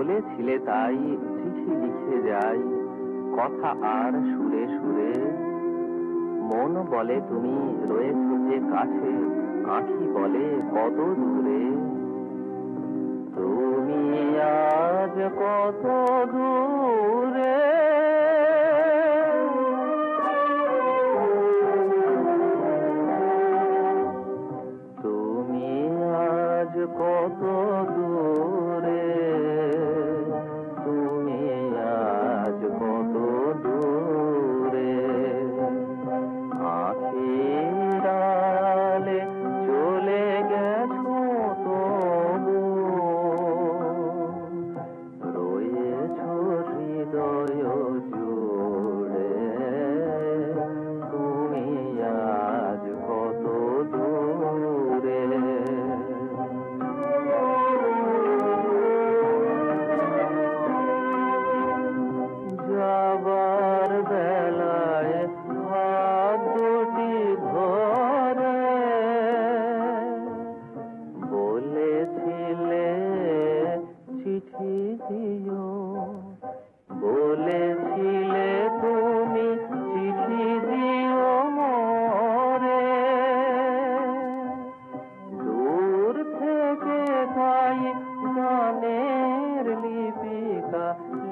বলেছিলে তাই চিঠি লিখে যাই, কথা আর সুরে সুরে। মন বলে তুমি রয়েছ যে কাছে আঁখি বলে কত দূরে। তুমি আজ কত দূরে। তুমি আজ কত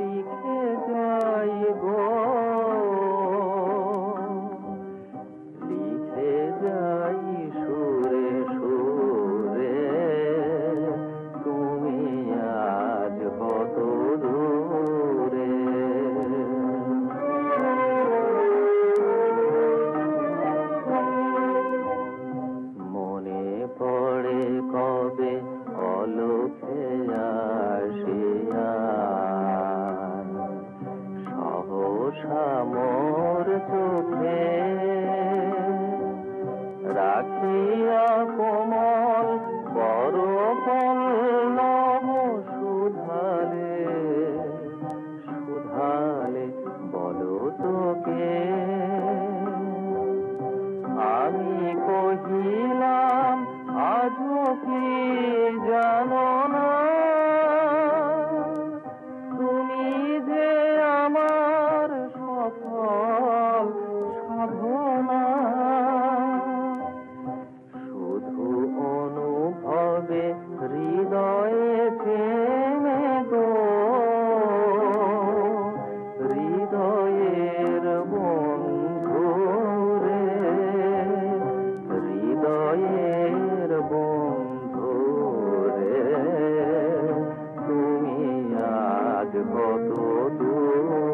লিখে মোর চোখ I'm not to.